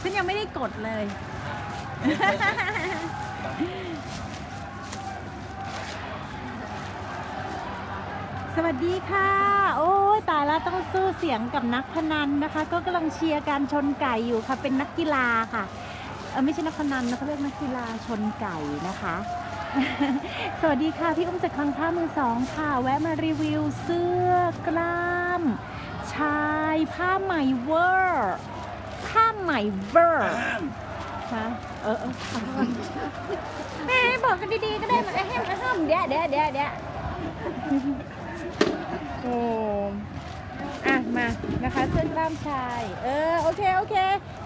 ฉันยังไม่ได้กดเลย สวัสดีค่ะ โอ้ยตายแล้วต้องสู้เสียงกับนักพนันนะคะ ก็กำลังเชียร์การชนไก่อยู่ค่ะ เป็นนักกีฬาค่ะ เออไม่ใช่นักพนันนะเขาเรียกนักกีฬาชนไก่นะคะ สวัสดีค่ะ พี่อุ้มจากคลังผ้ามือสองค่ะ แวะมารีวิวเสื้อกล้าม ชายผ้าไหมเวอร์ผ้าไหมเวอร์ฮะเออเออขอโทษแม่บอกกันดีๆก็ได้มันไอ้แห้มไอ้ห้ามเดี๋ยวเดี๋ยวเดี๋ยวเดี๋ยวโอ้อะมานะคะเสื้อกล้ามชาย เออโอเคโอเค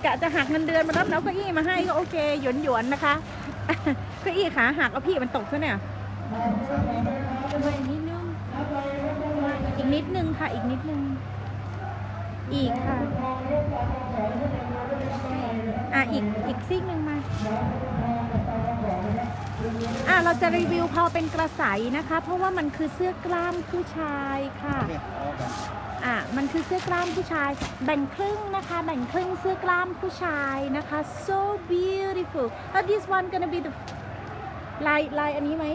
กะจะหักเงินเดือนมารับแล้วเก้าอี้มาให้ก็โอเคหยวนหยวนๆนะคะเก้าอี้ขาหักเอาพี่มันตกซะเนี่ยมาอีกนิดนึงอีกนิดนึงค่ะอีกนิดนึง อีกค่ะ อะ อีก อีกซีกหนึ่งมา อะ เราจะรีวิวพอเป็นกระใสนะคะ เพราะว่ามันคือเสื้อกล้ามผู้ชายค่ะโอเคเอากันอะ มันคือเสื้อกล้ามผู้ชาย แบ่งครึ่งนะคะ แบ่งครึ่งเสื้อกล้ามผู้ชายนะคะ so beautiful แล้ว this one gonna be the ลายลายอันนี้ไหม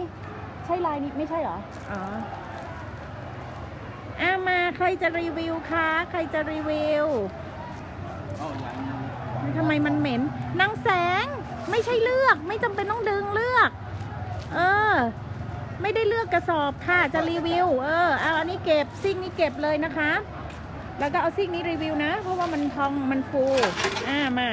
ใช่ลายนี้ไม่ใช่เหรอ อ๋อ อะมาใครจะรีวิวคะใครจะรีวิวทำไมมันเหม็นนางแสงไม่ใช่เลือก ไม่จำเป็นต้องดึงเลือก เออ ไม่ได้เลือกกระสอบค่ะจะรีวิว เออเอาอันนี้เก็บซิ่งนี้เก็บเลยนะคะ แล้วก็เอาซิ่งนี้รีวิวนะ เพราะว่ามันพองมันฟูอ่ามา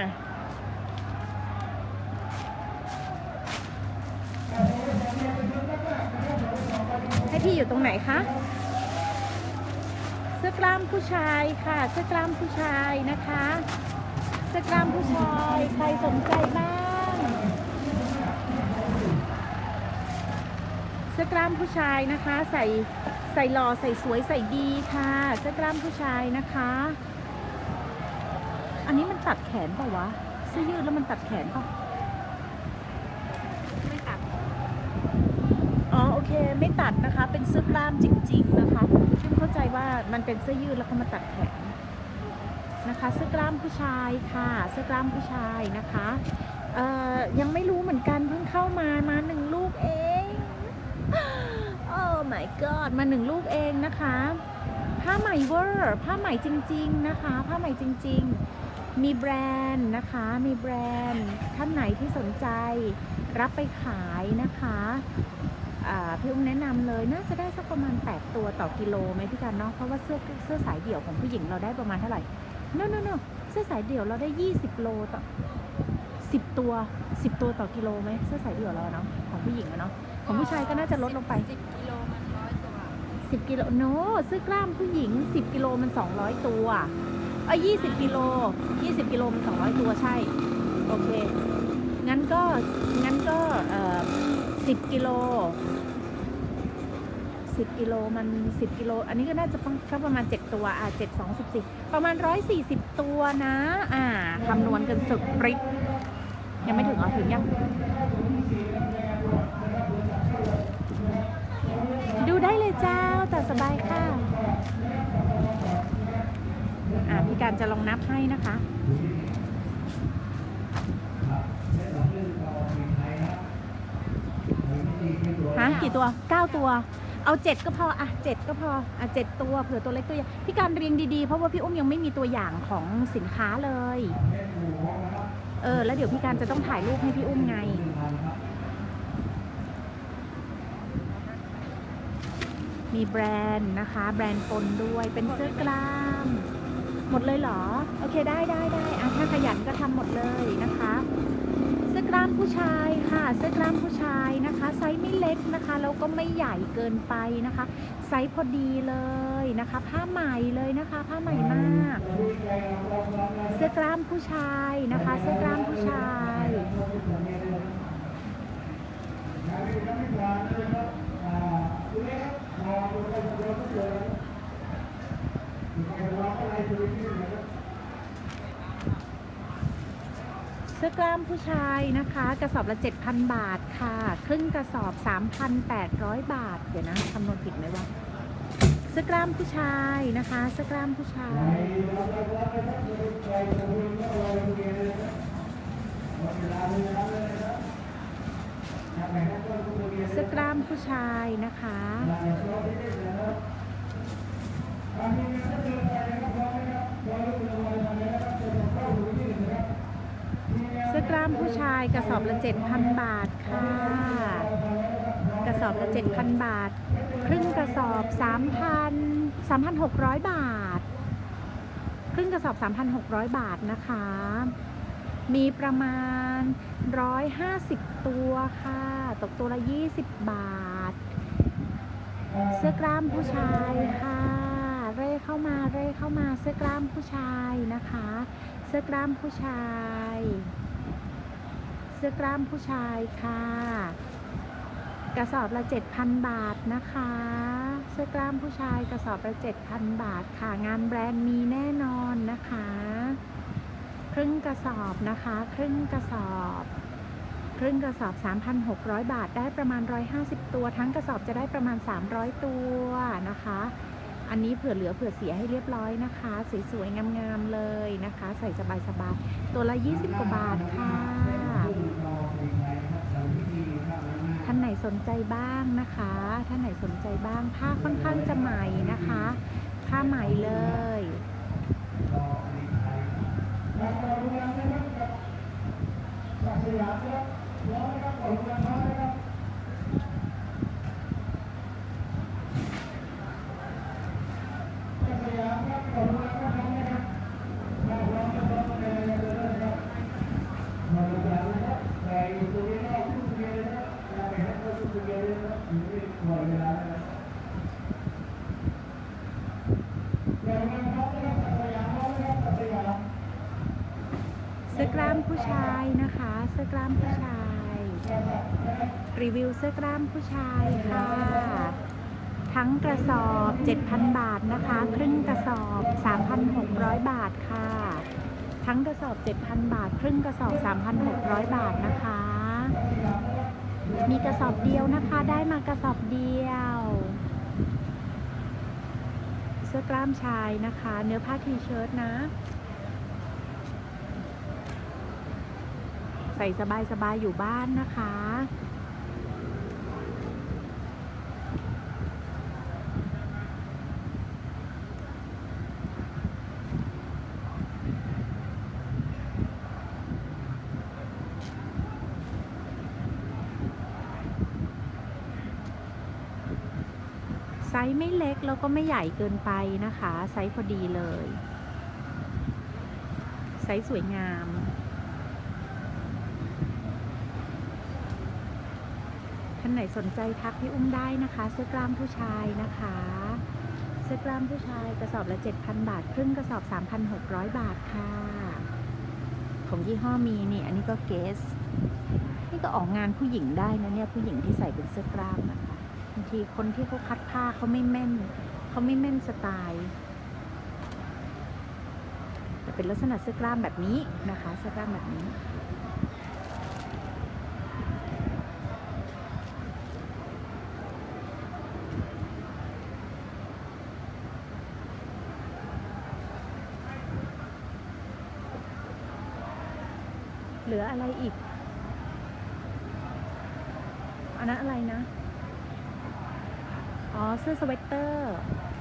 ให้พี่อยู่ตรงไหนคะ ล้ามผู้ชายค่ะ เสื้อกล้ามผู้ชายนะคะ เสื้อกล้ามผู้ชาย ใครสนใจบ้าง เสื้อกล้ามผู้ชายนะคะ ใส่ใส่หล่อใส่สวยใส่ดีค่ะ เสื้อกล้ามผู้ชายนะคะ อันนี้มันตัดแขนเปล่าวะเสื้อยืดแล้วมันตัดแขนเปล่าไม่ตัด อ๋อโอเค ไม่ตัดนะคะ เป็นเสื้อกล้ามจริง ๆ นะคะฉัน เข้าใจว่ามันเป็นเสื้อยืดแล้วเขามาตัดแขนนะคะเสื้อกล้ามผู้ชายค่ะเสื้อกล้ามผู้ชายนะคะเอ่อยังไม่รู้เหมือนกันเพิ่งเข้ามามาหนึ่งลูกเองโอ้ my god มาหนึ่งลูกเองนะคะ ผ้าไหม่เวอร์ผ้าไหม่จริง ๆนะคะ ผ้าไหม่จริง ๆ มีแบรนด์นะคะมีแบรนด์ท่านไหนที่สนใจรับไปขายนะคะ พี่อุ้มแนะนำเลยน่าจะได้สักประมาณ 8 ตัวต่อกิโลไหมพี่กันเนาะเพราะว่าเสื้อเสื้อสายเดี่ยวของผู้หญิงเราได้ประมาณเท่าไหร่ no no no เสื้อสายเดี่ยวเราได้ 20 โลต่อ10 ตัว 10 ตัวต่อกิโลไหมเสื้อสายเดี่ยวเราเนาะของผู้หญิงอะเนาะของผู้ชายก็น่าจะลดลงไปสิบกิโลมันร้อยตัว 10 กิโลโนเสื้อกล้ามผู้หญิง 10 กิโลมัน 200 ตัวเอ้ย20กิโล20กิโลมัน200ตัวใช่ โอเค งั้นก็ งั้นก็ เอ่อ 10กิโล10กิโลมัน10กิโล อันนี้ก็น่าจะต้องสักประมาณ7ตัวอะ7 2 14ประมาณ140ตัวนะ อ่าคำนวณกันสุดปริ๊ดยังไม่ถึงเหรอถึงยัง ดูได้เลยเจ้าแต่สบายค่ะ อ่าพี่การจะลองนับให้นะคะ ฮะ กี่ตัว 9 ตัว เอา 7 ก็พออะ7ก็พออะ7ตัวเผื่อตัวเล็กตัวใหญ่พี่การเรียงดีๆ เพราะว่าพี่อุ้มยังไม่มีตัวอย่างของสินค้าเลย เออ แล้วเดี๋ยวพี่การจะต้องถ่ายรูปให้พี่อุ้มไงมีแบรนด์นะคะ แบรนด์ปนด้วยเป็นเสื้อกล้าม หมดเลยเหรอ โอเคได้ได้ได้อะถ้าขยันก็ทำหมดเลยนะคะ ล้ามผู้ชายค่ะ เสื้อกล้ามผู้ชายนะคะ ไซส์ไม่เล็กนะคะแล้วก็ไม่ใหญ่เกินไปนะคะ ไซส์พอดีเลยนะคะ ผ้าใหม่เลยนะคะ ผ้าใหม่มาก เสื้อกล้ามผู้ชายนะคะ เสื้อกล้ามผู้ชายเสื้อกล้ามผู้ชายนะคะ กระสอบละ 7,000 บาทค่ะ ครึ่งกระสอบ 3,800 บาท เดี๋ยวนะคำนวณผิดไหมวะเสื้อกล้ามผู้ชายนะคะเสื้อกล้ามผู้ชายเสื้อกล้ามผู้ชายนะคะ เสื้อกล้ามผู้ชายกระสอบละ7,000 บาทค่ะ กระสอบละ7,000 บาท ครึ่งกระสอบ 3,000 3,600 บาท ครึ่งกระสอบ 3,600 บาทนะคะ มีประมาณ 150 ตัวค่ะ ตกตัวละ 20 บาท เสื้อกล้ามผู้ชายค่ะ เร่เข้ามาเร่เข้ามาเสื้อกล้ามผู้ชายนะคะ เสื้อกล้ามผู้ชาย สื้อกล้ามผู้ชายค่ะ กระสอบละ 7,000 บาทนะคะ เสื้อกล้ามผู้ชายกระสอบละ 7,000 บาทค่ะ งานแบรนด์มีแน่นอนนะคะ ครึ่งกระสอบนะคะ ครึ่งกระสอบครึ่งกระสอบ 3,600 บาท ได้ประมาณ 150 ตัว ทั้งกระสอบจะได้ประมาณ 300 ตัวนะคะ อันนี้เผื่อเหลือเผื่อเสียให้เรียบร้อยนะคะ สวยๆ งามๆ เลยนะคะ ใส่สบายๆ ตัวละ 20 กว่าบาทค่ะ ท่านไหนสนใจบ้างนะคะ ท่านไหนสนใจบ้าง ผ้าค่อนข้างจะใหม่นะคะ ผ้าใหม่เลยเสื้อกล้ามผู้ชายนะคะ เสื้อกล้ามผู้ชาย รีวิวเสื้อกล้ามผู้ชายค่ะ ทั้งกระสอบ 7,000 บาทนะคะ ครึ่งกระสอบ 3,600 บาทค่ะ ทั้งกระสอบ 7,000 บาท ครึ่งกระสอบ 3,600 บาทนะคะ มีกระสอบเดียวนะคะ ได้มากระสอบเดียว เสื้อกล้ามชายนะคะ เนื้อผ้าทีเชิ้ตนะ ใส่สบายๆอยู่บ้านนะคะ ไซส์ไม่เล็กแล้วก็ไม่ใหญ่เกินไปนะคะ ไซส์พอดีเลย ไซส์สวยงาม ท่าน ไหนสนใจทักพี่อุ้มได้นะคะ เสื้อกล้ามผู้ชายนะคะ เสื้อกล้ามผู้ชายกระสอบละ 7,000 บาท ครึ่งกระสอบ 3,600 บาทค่ะ ของยี่ห้อมีนี่ อันนี้ก็เกส นี่ก็ออกงานผู้หญิงได้นะเนี่ยผู้หญิงที่ใส่เป็นเสื้อกล้ามนะคะบางทีคนที่เขาคัดผ้าเขาไม่แม่นเขาไม่แม่นสไตล์แต่เป็นลักษณะเสื้อกล้ามแบบนี้นะคะ เสื้อกล้ามแบบนี้ เหลืออะไรอีก อันนั้นอะไรนะ อ๋อ เสื้อสเวตเตอร์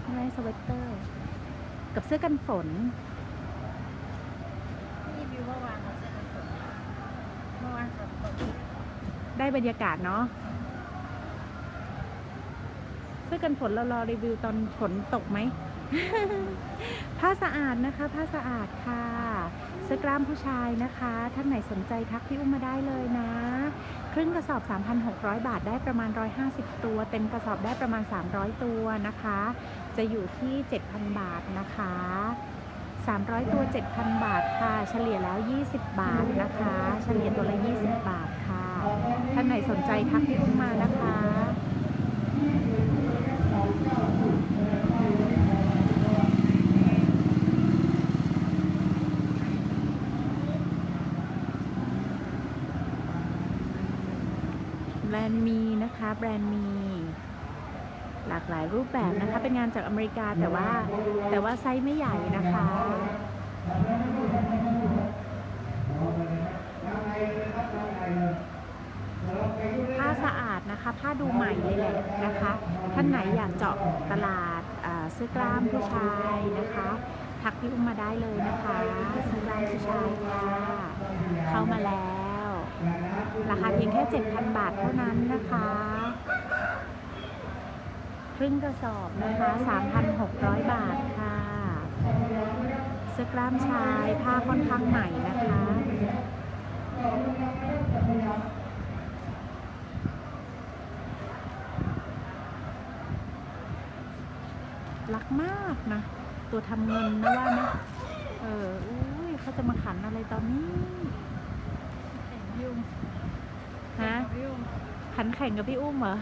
อะไรสเวตเตอร์ กับเสื้อกันฝนรีวิวเมื่อวานเสื้อกันฝนเมื่อวานฝนตกได้บรรยากาศเนาะเสื้อกันฝนเรารอรีวิวตอนฝนตกไหม ผ้าสะอาดนะคะ ผ้าสะอาดค่ะเสื้อกล้ามผู้ชายนะคะ ท่านไหนสนใจทักพี่อุ้มมาได้เลยนะ ครึ่งกระสอบ 3,600 บาทได้ประมาณ 150 ตัว เต็มกระสอบได้ประมาณ 300 ตัวนะคะ จะอยู่ที่ 7,000 บาทนะคะ 300 ตัว 7,000 บาทค่ะ เฉลี่ยแล้ว 20 บาทนะคะ เฉลี่ยตัวละ 20 บาทค่ะ ท่านไหนสนใจทักพี่อุ้มมานะคะ แบรนด์มีนะคะแบรนด์มี หลากากหลายรูปแบบนะคะ เป็นงานจากอเมริกาแต่ว่า แต่ว่าไซส์ไม่ใหญ่นะคะผ้าสะอาดนะคะ ผ้าดูใหม่เลยแหละนะคะ ท่านไหนอยากเจาะตลาดอ่าซื้อกล้ามผู้ชายนะคะ ทักพี่อุ้มมาได้เลยนะคะซื้อกล้ามผู้ชายค่ะ เข้ามาแล้ว ราคาเพียงแค่ 7,000 บาทเท่านั้นนะคะ ครึ่งกระสอบนะคะ 3,600 บาทค่ะเสื้อกล้ามชายผ้าค่อนข้างใหม่นะคะรักมากนะ ตัวทำเงินนะว่าไหมเอออุ้ยเขาจะมาขันอะไรตอนนี้ยุ่งฮะยุ่งขันแข่งกับพี่อุ้มเหรอ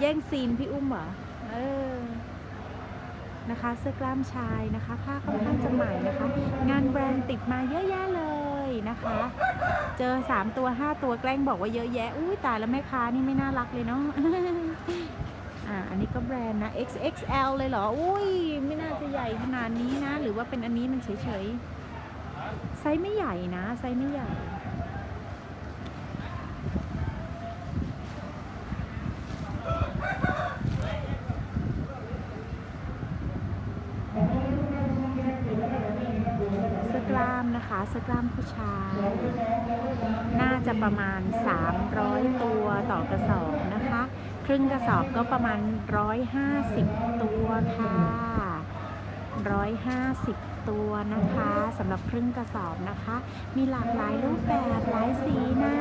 แย่งซีนพี่อุ้มเหรอ เออ นะคะ เสื้อกล้ามชายนะคะ ผ้าค่อนข้างจะใหม่นะคะ งานแบรนด์ติดมาเยอะแยะเลยนะคะ เจอ 3 ตัว 5 ตัวแกล้งบอกว่าเยอะแยะ อุ้ยตายแล้วแม่ค้านี่ไม่น่ารักเลยเนาะอ่า อันนี้ก็แบรนด์นะ XXL เลยเหรอ อุ้ย ไม่น่าจะใหญ่ขนาดนี้นะ หรือว่าเป็นอันนี้มันเฉยๆ ไซส์ไม่ใหญ่นะ ไซส์ไม่ใหญ่ เสื้อกล้ามนะคะเสื้อ กล้ามผู้ชาย น่าจะประมาณ 300 ตัวต่อกระสอบนะคะ ครึ่งกระสอบก็ประมาณ 150 ตัวค่ะ 150 ตัวนะคะสำหรับครึ่งกระสอบนะคะ มีหลากหลายรูปแบบหลายสีนะ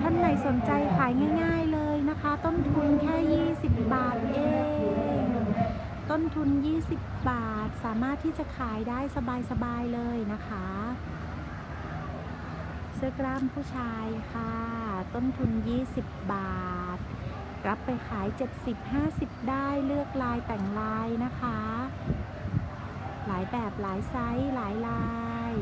ท่านไหนสนใจขายง่าย ๆเลยนะคะ ต้นทุนแค่ 20 บาทเอง ต้นทุน 20 บาท สามารถที่จะขายได้สบายๆเลยนะคะ เสื้อกล้ามผู้ชายค่ะ ต้นทุน 20 บาท รับไปขาย 70-50 ได้เลือกลายแต่งลายนะคะ หลายแบบหลายไซส์หลายลาย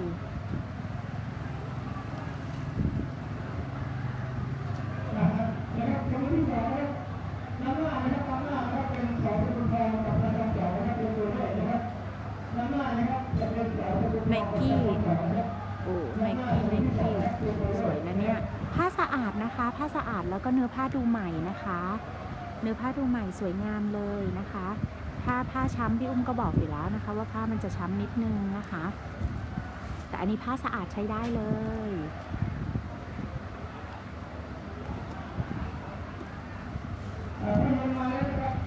ไนกี้โอ้ไนกี้ไนกี้สวยนะเนี่ย ผ้าสะอาดนะคะ ผ้าสะอาดแล้วก็เนื้อผ้าดูใหม่นะคะ เนื้อผ้าดูใหม่สวยงามเลยนะคะ ถ้าผ้าช้ำพี่อุ้มก็บอกอยู่แล้วนะคะ ว่าผ้ามันจะช้ำนิดนึงนะคะ แต่อันนี้ผ้าสะอาดใช้ได้เลย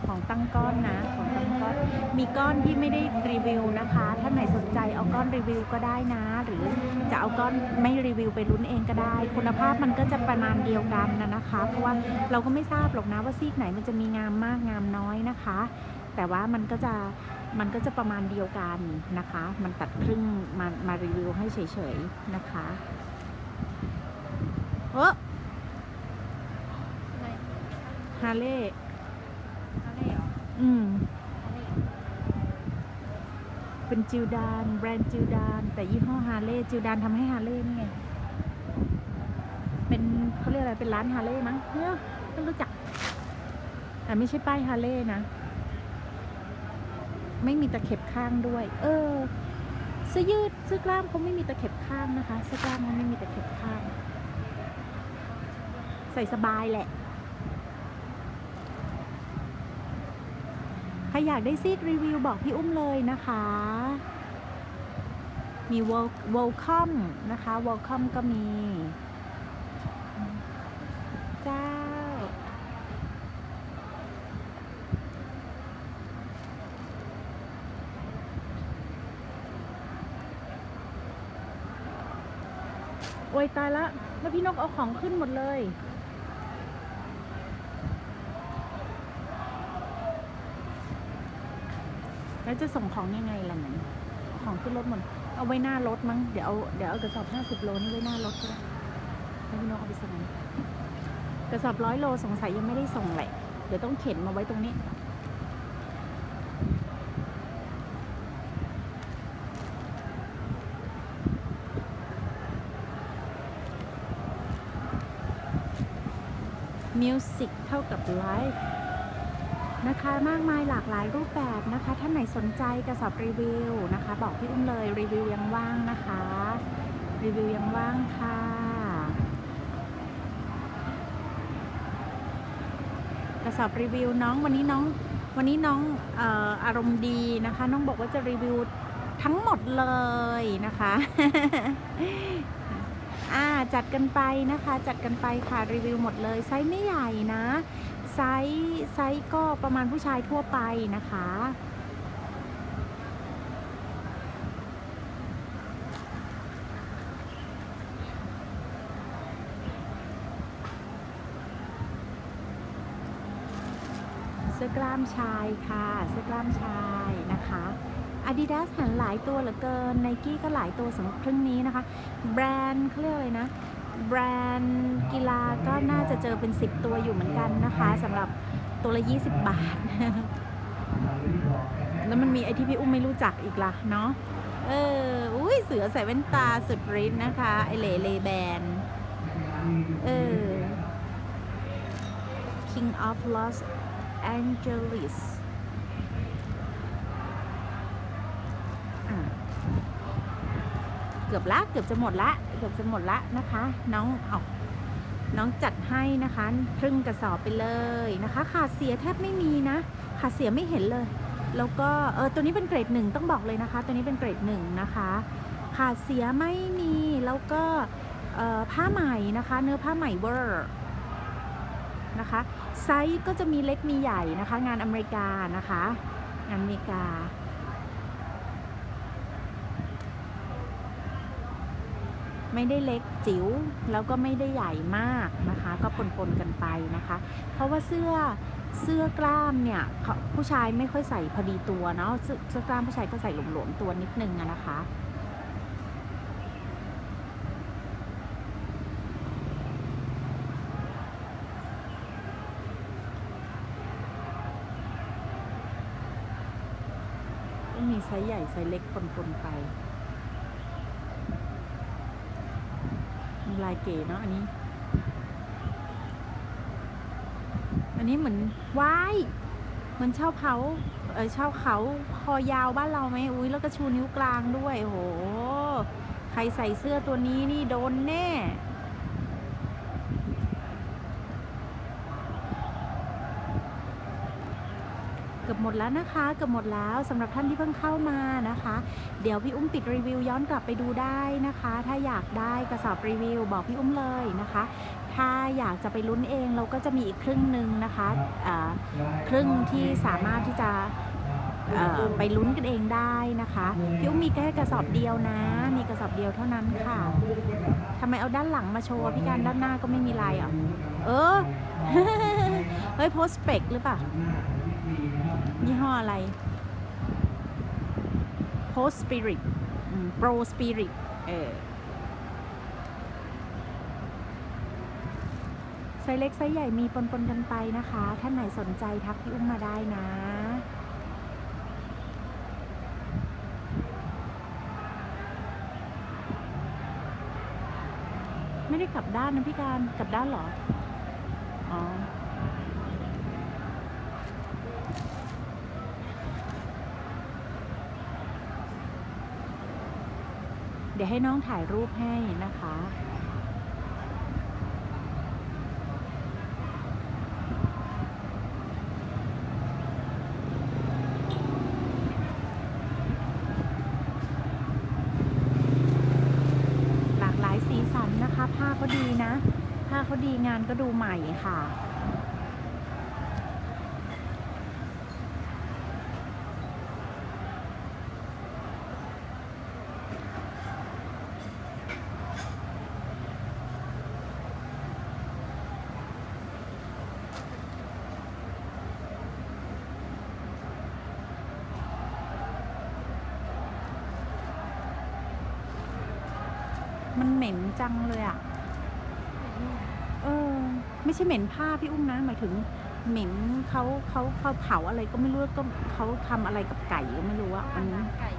ของตั้งก้อนนะ ของตั้งก้อน มีก้อนที่ไม่ได้รีวิวนะคะถ้าไหนสนใจเอาก้อนรีวิวก็ได้นะ หรือจะเอาก้อนไม่รีวิวไปลุ้นเองก็ได้ คุณภาพมันก็จะประมาณเดียวกันนะนะคะ เพราะว่าเราก็ไม่ทราบหรอกนะว่าซีกไหนมันจะมีงามมากงามน้อยนะคะ แต่ว่ามันก็จะมันก็จะประมาณเดียวกันนะคะ มันตัดครึ่งมามารีวิวให้เฉยๆนะคะเอออะไรฮาเล่อะไรเหรอ อืมอะไร เป็นจิวดาน แบรนด์จิวดาน แต่ยี่ห้อฮาเล่จิวดานทำให้ฮาเล่นี่ไง เป็นเขาเรียกอะไร เป็นร้านฮาเล่มั้งเนี่ยไม่รู้จักแต่ไม่ใช่ป้ายฮาเล่นะ ไม่มีตะเข็บข้างด้วย เออเสื้อยืดเสื้อกล้ามเขาไม่มีตะเข็บข้างนะคะเสื้อกล้ามเขาไม่มีตะเข็บข้าง ใส่สบายแหละ ใค รอยากได้ซีกรีวิวบอกพี่อุ้มเลยนะคะ มี Wel- welcome นะคะ welcome ก็มี เจ้า โอ้ยตายละ แล้วพี่นกเอาของขึ้นหมดเลย แล้วจะส่งของยังไงล่ะนั้นเอาของขึ้นรถหมดเอาไว้หน้ารถมั้งเดี๋ยวเอาเดี๋ยวเอากระสอบห้าสิบโลนี่ไว้หน้ารถก็ได้ให้พี่นกเอาไปส่งกระสอบร้อยโลสงสัยยังไม่ได้ส่งแหละเดี๋ยวต้องเข็นมาไว้ตรงนี้มิวสิกเท่ากับไลฟ์ นะคะมากมายหลากหลายรูปแบบนะคะท่านไหนสนใจกระสอบรีวิวนะคะ บอกพี่อุ้มเลยรีวิวยังว่างนะคะ รีวิวยังว่างค่ะกระสอบรีวิวน้องวันนี้น้องวันนี้น้องอออารมณ์ดีนะคะ น้องบอกว่าจะรีวิวทั้งหมดเลยนะคะอ่าจัดกันไปนะคะ จัดกันไปค่ะรีวิวหมดเลยไซส์ไม่ใหญ่นะ ไซส์ไซส์ก็ประมาณผู้ชายทั่วไปนะคะ เสื้อกล้ามชายค่ะ เสื้อกล้ามชายนะคะ Adidas หันหลายตัวเหลือเกิน n นกี้ก็หลายตัวสำหรับครึ่งนี้นะคะ แบรนด์เขาเรียกอะไรนะ แบรนด์กีฬาก็น่าจะเจอเป็น 10 ตัวอยู่เหมือนกันนะคะสำหรับตัวละ 20 บาท แล้วมันมีไอที่พี่อุ้มไม่รู้จักอีกล่ะเนาะเอออุ้ยเสือใส่แว่นตาสุดฤทธิ์นะคะ ไอเลเลแบนเออ King of Los Angeles อะ เกือบละเกือบจะหมดละเกือบจะหมดละนะคะ น้องเอาน้องจัดให้นะคะครึ่งกระสอบไปเลยนะคะ ขาดเสียแทบไม่มีนะขาดเสียไม่เห็นเลย แล้วก็เออตัวนี้เป็นเกรดหนึ่งต้องบอกเลยนะคะ ตัวนี้เป็นเกรดหนึ่งนะคะ ขาดเสียไม่มีแล้วก็เออผ้าใหม่นะคะ เนื้อผ้าใหม่เวอร์นะคะไซส์ก็จะมีเล็กมีใหญ่นะคะ งานอเมริกานะคะ งานอเมริกา ไม่ได้เล็กจิ๋วแล้วก็ไม่ได้ใหญ่มากนะคะ ก็ปนๆกันไปนะคะ เพราะว่าเสื้อเสื้อกล้ามเนี่ยเขาผู้ชายไม่ค่อยใส่พอดีตัวเนาะเสื้อกล้ามผู้ชายก็ใส่หลวมๆตัวนิดนึงนะคะมีไซส์ใหญ่ไซส์เล็กปนๆไป ลายเก๋เนาะอันนี้ อันนี้เหมือนว้ายเหมือนเช่าเขาเออเช่าเขาคอยาวบ้านเราไหมอุ้ยแล้วก็ชูนิ้วกลางด้วยโหใครใส่เสื้อตัวนี้นี่โดนแน่เกือบหมดแล้วนะคะ เกือบหมดแล้วสำหรับท่านที่เพิ่งเข้ามานะคะ ดี๋ยวพี่อุ้มปิดรีวิวย้อนกลับไปดูได้นะคะ ถ้าอยากได้กระสอบรีวิว บอกพี่อุ้มเลยนะคะ ถ้าอยากจะไปลุ้นเองเราก็จะมีอีกครึ่งหนึ่งนะคะครึ่งที่สามารถที่จะไปลุ้นกันเองได้นะคะพี่อุ้มมีแค่กระสอบเดียวนะ มีกระสอบเดียวเท่านั้นค่ะทำไมเอาด้านหลังมาโชว์พี่การด้านหน้าก็ไม่มีลายอะเออเฮ้ยโพสเปกหรือเปล่ายี่ห้ออะไร Post Spirit Pro Spirit เออไซส์เล็กไซส์ใหญ่มีปนๆกันไปนะคะ ท่านไหนสนใจทักพี่อุ้มมาได้นะไม่ได้กลับด้านนะพี่การกลับด้านเหรอ อ๋อ เดี๋ยวให้น้องถ่ายรูปให้นะคะหลากหลายสีสันนะคะ ผ้าก็ดีนะ ผ้าเขาดีงานก็ดูใหม่ค่ะ จังเลยอะ่ะ เออ ไม่ใช่เหม็นผ้าพี่อุ้มนะหมายถึงเหม็นเขาเขาเขาเผาอะไรก็ไม่รู้ก็เขาทำอะไรกับไก่ก็ไม่รู้อะอันนี้ไก่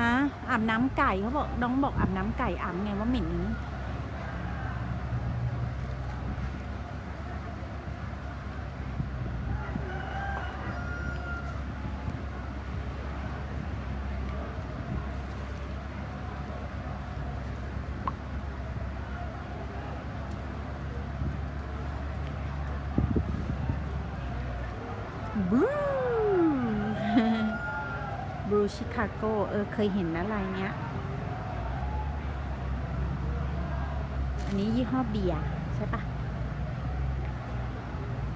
ฮะอาบน้ำไก่เขาบอกน้องบอกอาบน้ำไก่อาบไงว่าเหม็น บรูชิ คาโกเออเคยเห็นนะลายเนี้ย อันนี้ยี่ห้อเบียร์ใช่ปะ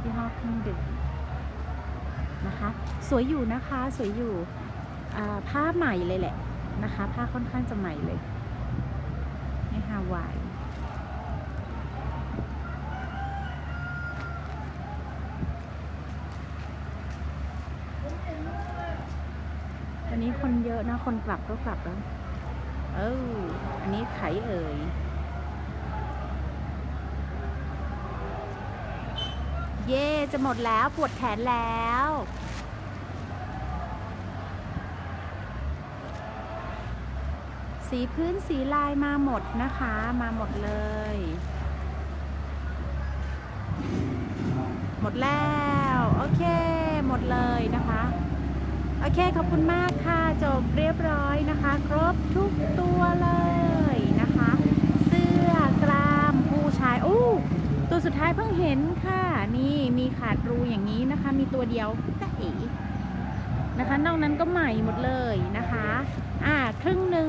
ยี่ห้อเครื่องดื่มนะคะ สวยอยู่นะคะ สวยอยู่อ่าผ้าใหม่เลยแหละนะคะ ผ้าค่อนข้างจะใหม่เลยในฮาวาย วันนี้ คนเยอะนะ คนกลับก็กลับแล้ว เอออันนี้ไขเอ่ย เย่จะหมดแล้วปวดแขนแล้วสีพื้นสีลายมาหมดนะคะ มาหมดเลย หมดแล้ว โอเค หมดเลยนะคะ โอเคขอบคุณมากค่ะ จบเรียบร้อยนะคะ ครบทุกตัวเลยนะคะ เสื้อกล้ามผู้ชายอู้ตัวสุดท้ายเพิ่งเห็นค่ะ นี่มีขาดรูอย่างนี้นะคะ มีตัวเดียวก็เอ๋นะคะ นอกนั้นก็ใหม่หมดเลยนะคะ อ่าครึ่งหนึ่ง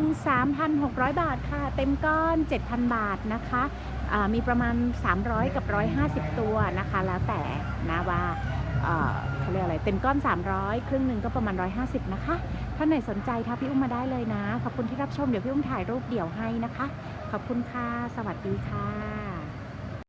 3,600 บาทค่ะ เต็มก้อน 7,000 บาทนะคะอ่ามีประมาณ 300 กับ 150 ตัวนะคะ แล้วแต่นะว่าอ่อ เขาเรียกอะไร เต็มก้อน 300 ครึ่งหนึ่งก็ประมาณ 150 นะคะ ท่านไหนสนใจทักพี่อุ้มมาได้เลยนะ ขอบคุณที่รับชม เดี๋ยวพี่อุ้มถ่ายรูปเดี่ยวให้นะคะ ขอบคุณค่ะ สวัสดีค่ะ